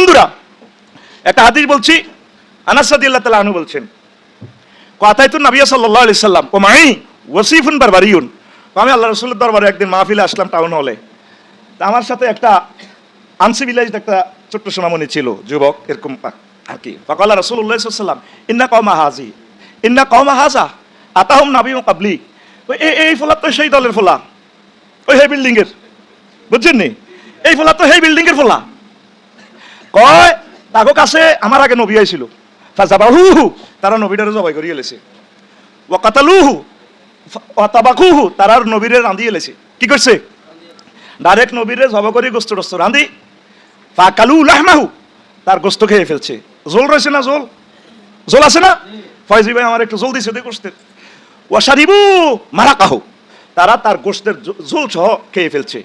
বন্ধুরা, একটা হাদিস বলছি আনাসাদিল্লাহ তালা আনু বলছেন কথাই তো নাবিয়া সাল্লাহ আলি সাল্লাম ও মাই ওসিফুন বারবারিউন। আমি আল্লাহ রসুল্লার দরবারে একদিন মাহফিলে আসলাম টাউন হলে। তা আমার সাথে একটা আনসিভিলাইজড একটা ছোট্ট সোনামণি ছিল, যুবক, এরকম আর কি। ফকাল্লা রসুল্লাহ সাল্লাম, ইন্না কমা হাজি, ইন্না কমা হাজা, আতাহম নাবি কাবলি ওই এই- ফোলা তো সেই দলের ফোলা, ওই হে বিল্ডিং এর বুঝছেন নি? এই ফোলা তো সেই এর ফোলা। কয় কাছে আমার আগে নবী আইছিল তারা জবাই করিয়ে লেছে ওয়াতাবাকুহু তারা নবীরে কি করছে ডাইরেক্ট নবীরে জবা করি গোস্ত টোস্ত রাঁধি ফাকালু লাহমাহু তার গোস্ত খেয়ে ফেলছে। জোল রয়েছে না জোল? জোল আছে না? ফয়জি ভাই আমার একটু জল দিছে দে গোস্তের ওয়াশারিবু মারাকাহু তারা তার গোস্তের জো- ঝোল সহ খেয়ে ফেলছে।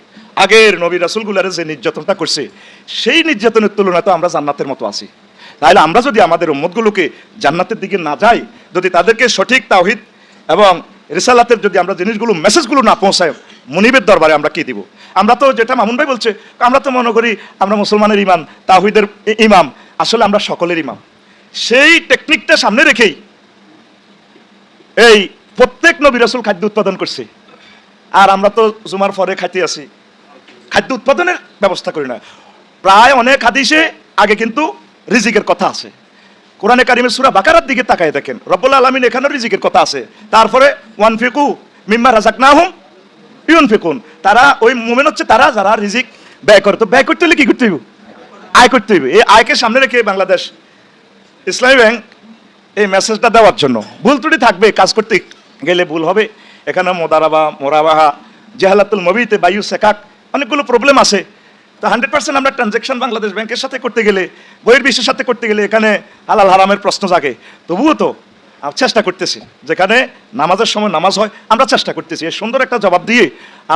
আগের নবী রাসুলগুলারে যে নির্যাতনটা করছে, সেই নির্যাতনের তুলনায় তো আমরা জান্নাতের মতো আছি। তাহলে আমরা যদি আমাদের উম্মতগুলোকে জান্নাতের দিকে না যাই, যদি তাদেরকে সঠিক তাওহিদ এবং রিসালাতের যদি আমরা জিনিসগুলো, মেসেজগুলো না পৌঁছাই মনিবের দরবারে আমরা কি দিব? আমরা তো যেটা মামুন ভাই বলছে, আমরা তো মনে করি আমরা মুসলমানের ইমান তাহিদের ইমাম, আসলে আমরা সকলের ইমাম। সেই টেকনিকটা সামনে রেখেই এই প্রত্যেক নবী রাসূল খাদ্য উৎপাদন করছে। আর আমরা তো জুমার পরে খাইতে আছি খাদ্য উৎপাদনের ব্যবস্থা করি না। প্রায় অনেক হাদিসে আগে কিন্তু রিজিকের কথা আছে। কোরআনে কারিমের সুরা বাকারার দিকে তাকায় দেখেন, রব্বুল আলমিন এখানেও রিজিকের কথা আছে। তারপরে ওয়ান ফিকু মিম্মা রাজাক না হুম ইউন ফিকুন তারা ওই মোমেন হচ্ছে, তারা যারা রিজিক ব্যয় করে। তো ব্যয় করতে হলে কি করতে হইব? আয় করতে হইবে। এই আয়কে সামনে রেখে বাংলাদেশ ইসলামী ব্যাংক এই মেসেজটা দেওয়ার জন্য। ভুল ত্রুটি থাকবে, কাজ করতে গেলে ভুল হবে। এখানে মোদারাবা, মোরাবাহা, জেহালাতুল মবিতে, বায়ু সেকাক অনেকগুলো প্রবলেম আছে। তো হান্ড্রেড পার্সেন্ট আমরা ট্রানজ্যাকশন বাংলাদেশ ব্যাংকের সাথে করতে গেলে বইয়ের বিশ্বের সাথে করতে গেলে এখানে হালাল হারামের প্রশ্ন জাগে। তবুও তো চেষ্টা করতেছি, যেখানে নামাজের সময় নামাজ হয়, আমরা চেষ্টা করতেছি। এই সুন্দর একটা জবাব দিয়ে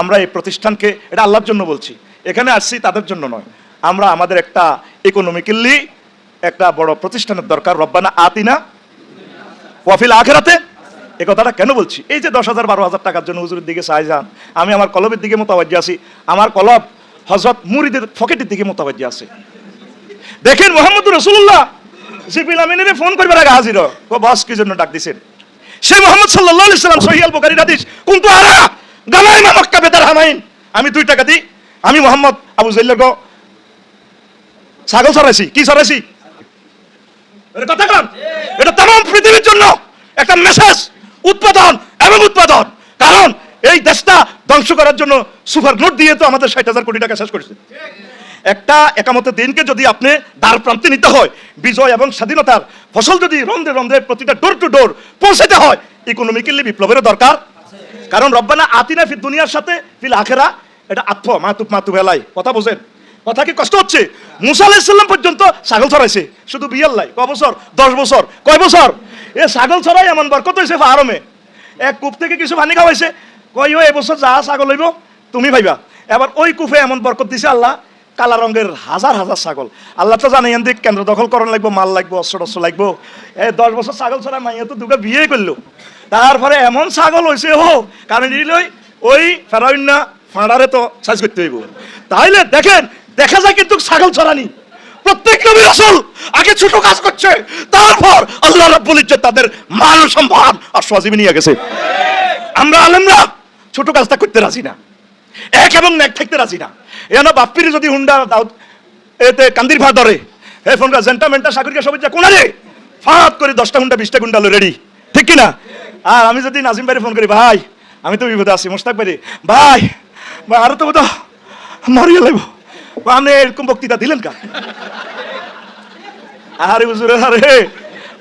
আমরা এই প্রতিষ্ঠানকে, এটা আল্লাহর জন্য বলছি। এখানে আসছি তাদের জন্য নয়। আমরা আমাদের একটা ইকোনমিক্যালি একটা বড় প্রতিষ্ঠানের দরকার। রব্বানা আতিনা ওয়াফিল আখেরাতে এ কথাটা কেন বলছি? এই যে দশ হাজার, বারো হাজার টাকার জন্য হুজুরের দিকে চাই যান, আমি আমার কলবের দিকে মোতাবাজ্য আছি, আমার কলব হজরত মুরিদের পকেটের দিকে মোতাবাজ্য আছে। দেখেন মোহাম্মদ রসুল্লাহ জিবিল আমিনের ফোন করবার আগে হাজির। ও বস কি জন্য ডাক দিছেন? সে মোহাম্মদ সাল্লাহ সাল্লাম সহিয়াল বোকারি হাদিস, কিন্তু আরা গালাই মামক্কা বেতার হামাইন। আমি দুই টাকা দিই। আমি মোহাম্মদ আবু জাল্লাহ গো, ছাগল ছড়াইছি। কি এটা কথা কন এটা তাম, পৃথিবীর জন্য একটা মেসেজ উৎপাদন এবং উৎপাদন। কারণ এই দেশটা ধ্বংস করার জন্য সুপার নোট দিয়ে তো আমাদের ষাট হাজার কোটি টাকা শেষ করেছে। একটা একামতের দিনকে যদি আপনি দ্বার প্রান্তে নিতে হয়, বিজয় এবং স্বাধীনতার ফসল যদি রন্ধে রন্ধে প্রতিটা ডোর টু ডোর পৌঁছাতে হয় ইকোনমিক্যালি বিপ্লবের দরকার। কারণ রব্বানা আতিনা ফির দুনিয়ার সাথে, ফিল আখেরা এটা আত্ম মাতুপ মাতুপ এলাই কথা বোঝেন? কথা কি কষ্ট হচ্ছে? মুসা আলাইসাল্লাম পর্যন্ত ছাগল ছড়াইছে। শুধু বিয়াল লাই ক বছর? দশ বছর। কয় বছর? এ ছাগল ছড়াই এমন বরকত হয়েছে ফাহারমে এক কূপ থেকে কিছু পানি খাওয়াইছে। কই ও, এবছর যা ছাগল হইব, তুমি ভাইবা এবার ওই কূপে এমন বরকত দিছে আল্লাহ, কালা রঙের হাজার হাজার ছাগল। আল্লাহ তো জানে এন দিক কেন্দ্র দখল করণ লাগবো, মাল লাগবো, অস্ত্র টস্ত্র লাগবো। এ দশ বছর ছাগল ছড়া মাইয়া তো দুটো বিয়ে করল। তারপরে এমন ছাগল হয়েছে হো কারণ ওই ফেরাইন্না ফাঁড়ারে তো সাইজ করতে হইব। তাইলে দেখেন দেখা যায় কিন্তু ছাগল ছড়ানি। প্রত্যেক নবী রাসূল আগে ছোট কাজ করছে, তারপর আল্লাহ রাব্বুল ইজ্জত তাদের মান সম্মান আর সজীবী নিয়ে গেছে। আমরা আলেমরা ছোট কাজটা করতে রাজি না। এক এবং এক থাকতে রাজি না। এন বাপ্পির যদি হুন্ডা এতে কান্দির ভাড় ধরে। হে ফোনটা জেন্টামেন্টা সাগরিকা সবাই যা কোনারে? ফাঁত করে দশটা ঘণ্টা বিশটা ঘণ্টা রেডি ঠিক কি না আর আমি যদি নাজিম ভাইরে ফোন করি, ভাই, আমি তো বিপদে আছি মোস্তাক ভাই ভাই ভাই, আরও তো বোধ মরিয়ে লাগবো। আপনি এরকম বক্তৃতা দিলেন কা আরে হুজুরে আরে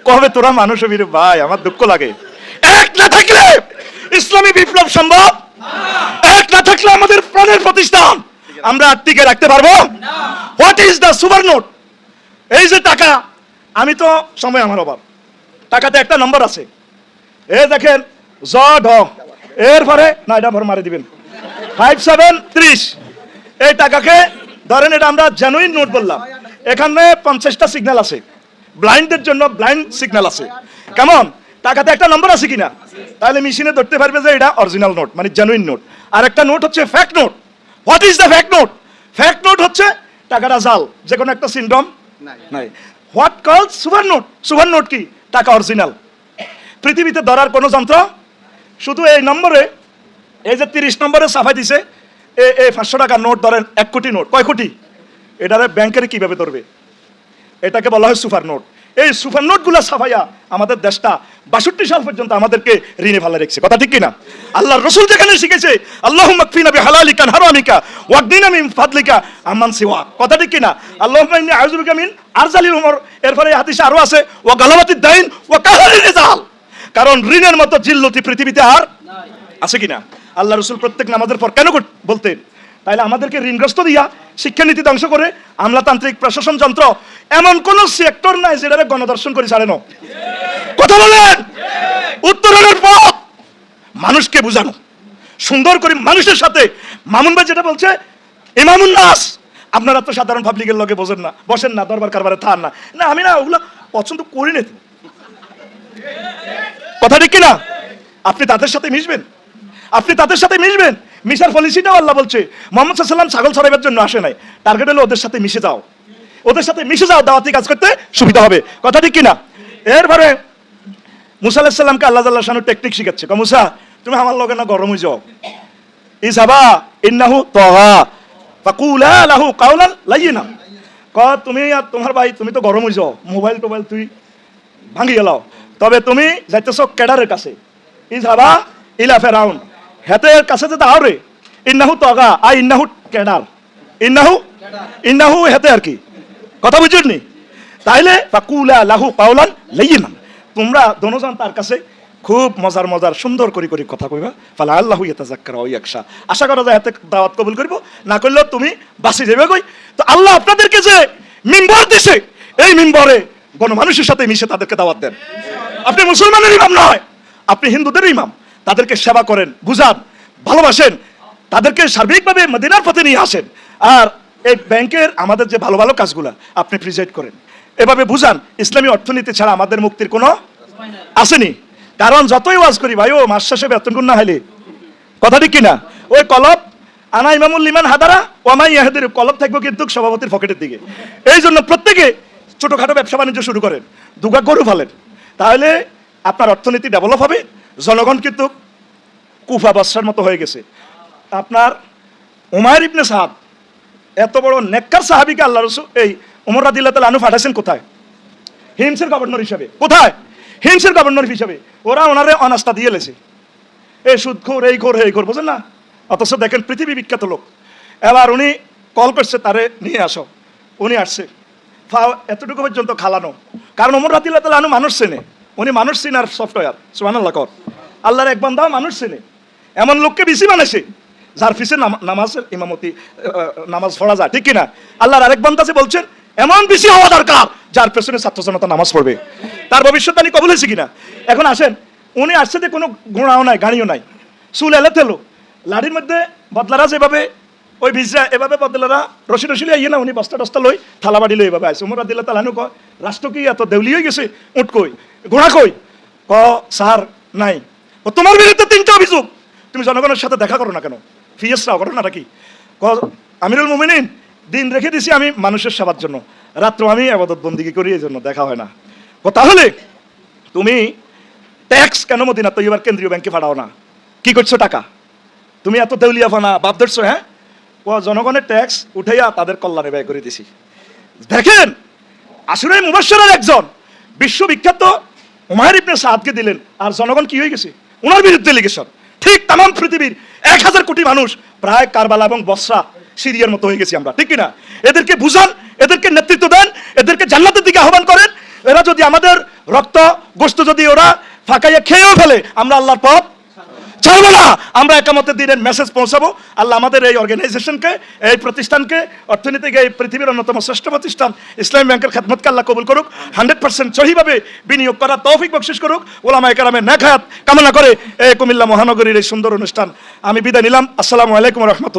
কবে তোরা মানুষ হবি ভাই? আমার দুঃখ লাগে। এক না থাকলে ইসলামী বিপ্লব সম্ভব? এক না থাকলে আমাদের প্রাণের প্রতিষ্ঠান। আমরা টিকে রাখতে পারব? What is the super note এই যে টাকা আমি তো সময় আমার অভাব। টাকাতে একটা নম্বর আছে। এ দেখেন জ ঢ। এরপরে না এটা ভর মারি দিবেন। ফাইভ সেভেন ত্রিশ। এই টাকাকে ধরেন এটা আমরা জেনুইন নোট বললাম। এখানে পঞ্চাশটা সিগন্যাল আছে। ব্লাইন্ডের জন্য ব্লাইন্ড সিগন্যাল আছে। কেমন? টাকাতে একটা নম্বর আছে কিনা? তাহলে মেশিনে ধরতে পারবে যে এটা অরিজিনাল নোট মানে জেনুইন নোট আর একটা নোট হচ্ছে fact note what is the fact note fact note হচ্ছে টাকাটা জাল যে কোনো একটা সিন্ড্রোম নাই। What call super note super note কি? টাকা অরিজিনাল পৃথিবীতে ধরার কোনো যন্ত্র? শুধু এই নম্বরে, এই যে তিরিশ নম্বরে সাফাই দিছে এ পাঁচশো টাকার নোট ধরেন, এক কোটি নোট। কয় কোটি? এটারে ব্যাংকের কীভাবে ধরবে? এটাকে বলা হয় সুপার নোট। এই সুপার নোটগুলো সাফাইয়া আমাদের দেশটা বাষট্টি সাল পর্যন্ত আমাদেরকে ঋণে ভালো রেখেছে। কথা ঠিক কিনা? আল্লাহর রসুল যেখানে শিখেছে আল্লাহ মাকফিনা বি হালালিকা হারামিকা ওয়াকদিনা মিন ফাদলিকা আমান সিওয়া কথা ঠিক কিনা? আল্লাহ ইন্নী আউযুবিকা মিন আরজালিল উমর। এরপরে হাদিসে আরও আছে, ওয়া গালাবাতিদ দাইন ওয়া কাহারির রিজাল কারণ ঋণের মতো জিল্লতি পৃথিবীতে আর আছে কিনা? আল্লাহ রসুল প্রত্যেক নামাজের পর কেন বলতেন তাইলে আমাদেরকে ঋণগ্রস্ত দিয়া শিক্ষানীতি ধ্বংস করে আমলাতান্ত্রিক প্রশাসন যন্ত্র এমন কোন সেক্টর নাই যেটা গণদর্শন করে ছাড়েন কথা বলেন? উত্তরণের পথ মানুষকে বুঝানো। সুন্দর করে মানুষের সাথে, মামুন ভাই যেটা বলছে, ইমামুন নাস, আপনারা তো সাধারণ পাবলিকের লগে বোঝেন না, বসেন না, দরবার কারবারে থান না। না, আমি না ওগুলো পছন্দ করি না। কথা ঠিক কিনা? আপনি তাদের সাথে মিশবেন? আপনি তাদের সাথে মিশবেন? মিশার পলিসিটাও আল্লাহ বলছে, মোহাম্মদ সাল্লাম ছাগল ছড়াইবার জন্য আসে নাই। টার্গেট হলো ওদের সাথে মিশে যাও। ওদের সাথে মিশে যাও, দাওয়াতি কাজ করতে সুবিধা হবে। কথা ঠিক কিনা? এরপরে মুসা আলাহিসাল্লামকে আল্লাহ তাল্লাহ শানু টেকনিক শিখাচ্ছে। ক মুসা, তুমি আমার লগে না গরম হয়ে যাও। ইসাবা ইন্নাহু তহা, ফাকুলা লাহু কাউলান লাইয়িনা। ক তুমি আর তোমার ভাই, তুমি তো গরম হয়ে যাও। মোবাইল টোবাইল তুই ভাঙি গেলাও তবে তুমি যাইতেছ ক্যাডারের কাছে। ই ইসাবা ইলা ফেরাউন। হেতের কাছে যেতে আরে ইন্নাহু তগা আ ইন্নাহু ক্যাডার ইন্নাহু ইন্নাহু হেতে আর কি। কথা বুঝলি তাইলে ফাকুলা লাহু কাউলান লাইয়িনা তোমরা দনোজন তার কাছে খুব মজার মজার, সুন্দর করে করে কথা কইবা। ফালা আল্লাহ ইয়াতাজাক্কার ওই একসা আশা করা যায় হাতে দাওয়াত কবুল করব, না করলেও তুমি বাসি যাবে কই। তো আল্লাহ আপনাদেরকে যে মিম্বর দিছে, এই মিম্বরে গণমানুষের সাথে মিশে তাদেরকে দাওয়াত দেন। আপনি মুসলমানের ইমাম নয়, আপনি হিন্দুদের ইমাম। তাদেরকে সেবা করেন, বুঝান, ভালোবাসেন, তাদেরকে সার্বিকভাবে মদিনার পথে নিয়ে আসেন। আর এই ব্যাংকের আমাদের যে ভালো ভালো কাজগুলা, আপনি প্রিজাইড করেন। এভাবে বুঝান, ইসলামী অর্থনীতি ছাড়া আমাদের মুক্তির কোনো আসেনি। কারণ যতই ওয়াজ করি, ভাই, ও মাস শেষে বেতন না হলে। কথা ঠিক কিনা ওই কলব আনা ইমামুল লিমান হাদারা ওয়ামাই ইয়াহাদের, কলব থাকব কিন্তু সভাপতির পকেটের দিকে। এই জন্য প্রত্যেকে ছোটোখাটো ব্যবসা বাণিজ্য শুরু করেন, দুগা গরু ফেলেন তাহলে আপনার অর্থনীতি ডেভেলপ হবে জনগণ কিন্তু কুফা বাদশার মতো হয়ে গেছে। আপনার উমায়ের ইবনে সাহাব, এত বড় নেককার সাহাবিকে আল্লাহ রসুল, এই উমর রাদিল্লাহ তালা আনু পাঠাইছেন কোথায়? হিমসের গভর্নর হিসাবে। কোথায়? হিমসের গভর্নর হিসাবে। ওরা ওনারে অনাস্থা দিয়ে লেছে। এই সুদ খোর, এই খোর, এই ঘোর বোঝেন না? অথচ দেখেন পৃথিবী বিখ্যাত লোক। এবার উনি কল করছে, তারে নিয়ে আসো। উনি আসছে। এতটুকু পর্যন্ত খালানো। কারণ ওমর রাদিল্লাহ তালা আনু মানুষ চেনে। উনি মানুষ চিনার সফটওয়্যার। সুবহানাল্লাহ, কর। আল্লাহর এক বান্দাও মানুষ চেনে। এমন লোককে বেশি বানাইছে যার ফিসে নাম- নামাজের ইমামতি নামাজ পড়া যায়, ঠিক কিনা? আল্লাহর আরেক বান্দাসে বলছেন, এমন বেশি হওয়া দরকার, যার পেছনে ছাত্র জনতা নামাজ পড়বে। তার ভবিষ্যৎবাণী কবুল হয়েছে কিনা? এখন আসেন, উনি আসছে যে কোনো ঘোড়াও নাই, গাড়িও নাই। চুল এলে তেলো। লাড়ির মধ্যে বদলারা যেভাবে, ওই ভিজরা এভাবে বদলারা রসি রসি ইয়ে না, উনি বস্তা টস্তা লই, থালা বাড়ি লই এভাবে আসে উমর আদিল্লা তালানু কয়, রাষ্ট্র কি এত দেউলি হয়ে গেছে? উঠ কই। ঘোড়া কই? ক, স্যার, নাই। ও তোমার বিরুদ্ধে তিনটা অভিযোগ। তুমি জনগণের সাথে দেখা করো না কেন? ফিয়েসরাও করো না ক আমিরুল মুমিনিন, দিন রেখে দিছি আমি মানুষের সেবার জন্য। রাত্র আমি আবাদত বন্দিগি করি এই জন্য? দেখা হয় না। ও তাহলে তুমি ট্যাক্স কেন মদিনা তো এবার কেন্দ্রীয় ব্যাংকে পাঠাও না? কি করছ টাকা? তুমি এত দেউলিয়া ফানা বাপ ধরছো হ্যাঁ? ও জনগণের ট্যাক্স উঠাইয়া তাদের কল্যাণে ব্যয় করে দিছি। দেখেন আসলে মুবাসরের একজন বিশ্ববিখ্যাত হুমায়ুন ইবনে সাদকে দিলেন। আর জনগণ কি হয়ে গেছে? ওনার বিরুদ্ধে লিগেশন ঠিক তাম পৃথিবীর এক হাজার কোটি মানুষ প্রায় কারবালা এবং বসরা সিরিয়ার মতো হয়ে গেছি আমরা, ঠিক কিনা? এদেরকে বুঝান, এদেরকে নেতৃত্ব দেন, এদেরকে জান্নাতের দিকে আহ্বান করেন। এরা যদি আমাদের রক্ত গোস্ত যদি ওরা ফাঁকাইয়া খেয়েও ফেলে, আমরা আল্লাহর পথ ছাড়বো না। আমরা একামতের দিনের মেসেজ পৌঁছাবো। আল্লাহ আমাদের এই অর্গানাইজেশনকে এই প্রতিষ্ঠানকে, অর্থনীতিক, এই পৃথিবীর অন্যতম শ্রেষ্ঠ প্রতিষ্ঠান, ইসলামী ব্যাংকের খেদমতকে আল্লাহ কবুল করুক হান্ড্রেড পার্সেন্ট সহিভাবে বিনিয়োগ করা তৌফিক বকশিস করুক। ওলামা একরামের নেখায়াত কামনা করে এই কুমিল্লা মহানগরীর এই সুন্দর অনুষ্ঠান আমি বিদায় নিলাম। আসসালামু আলাইকুম রহমতুল্লাহ।